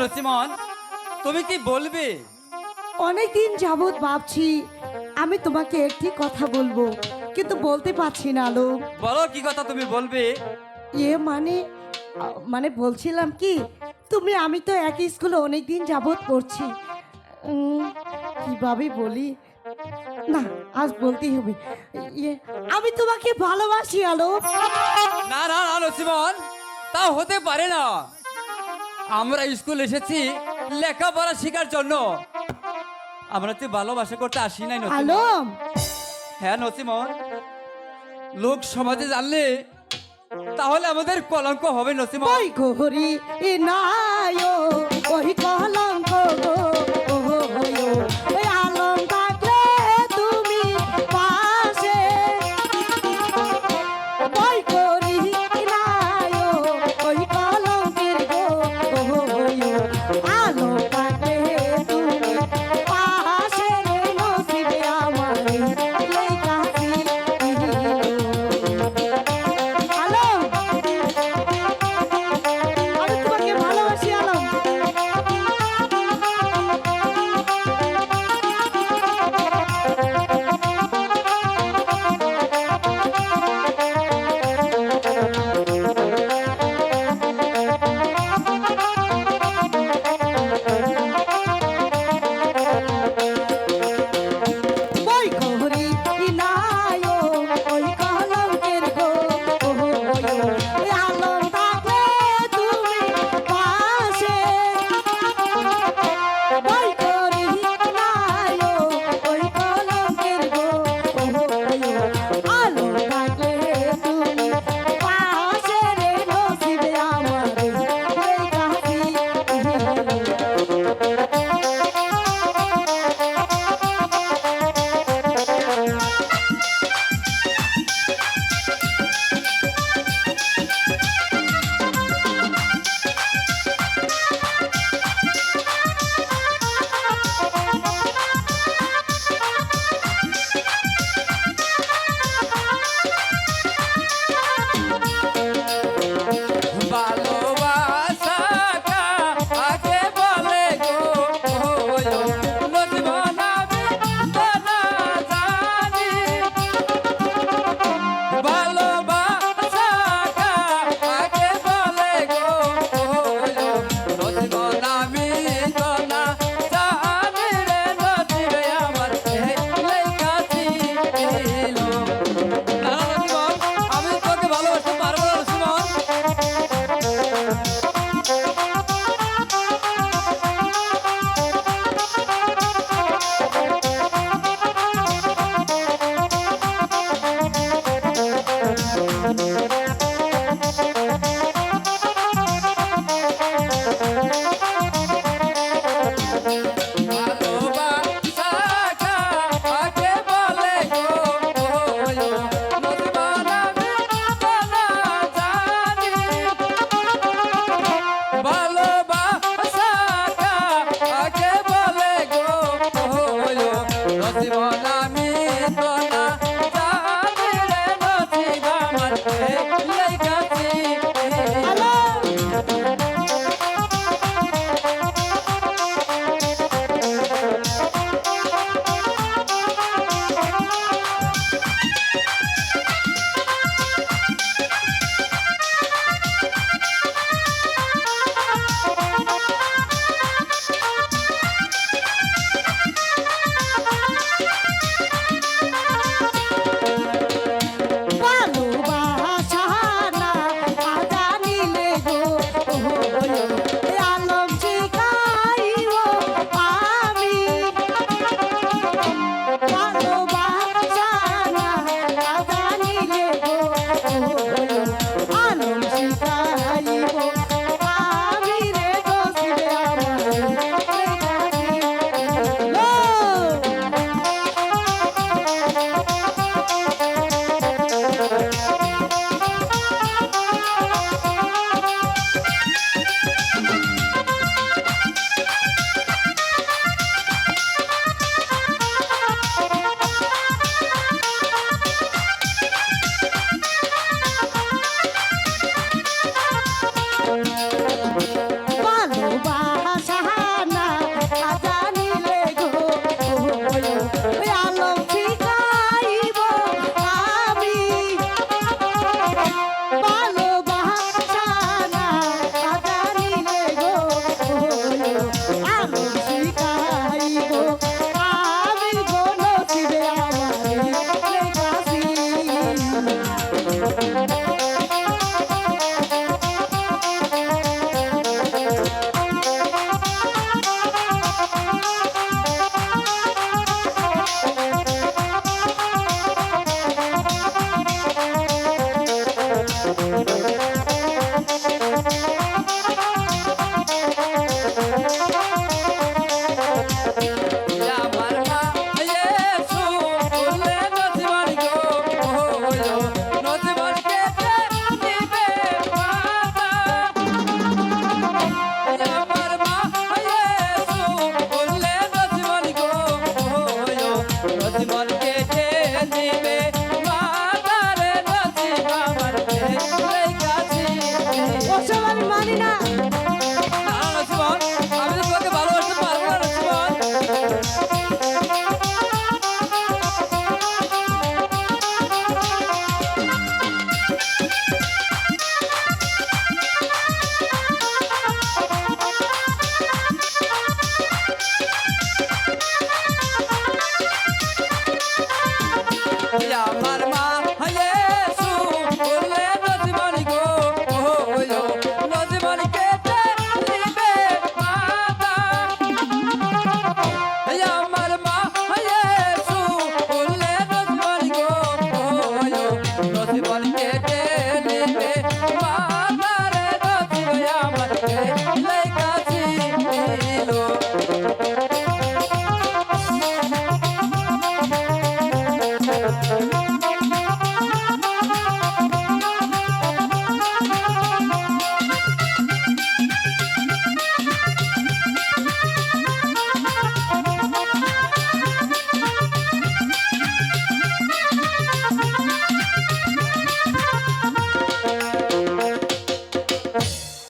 নসিমন তুমি কি বলবে? অনেক দিন যাবৎ ভাবছি আমি তোমাকে একটি কথা বলব কিন্তু বলতে পারছি না আলো। বলো কি কথা তুমি বলবে? ইয়ে মানে মানে বলছিলাম কি তুমি আমি তো একই স্কুলে অনেক দিন যাবৎ পড়ছি। কীভাবে বলি? না আজ বলতেই হবে। ইয়ে আমি তোমাকে ভালোবাসি আলো। না না না নসিমন তা হতে পারে না। আমরা স্কুল এসেছি লেখাপড়া শেখার জন্য। আমরা তো ভালোবাসা করতে আসি নাই আলম। হ্যাঁ নসিমন লোক সমাজে জানলে তাহলে আমাদের কলঙ্ক হবে নসিমন ওই ঘড়ি নাই ওই আমি মানি না।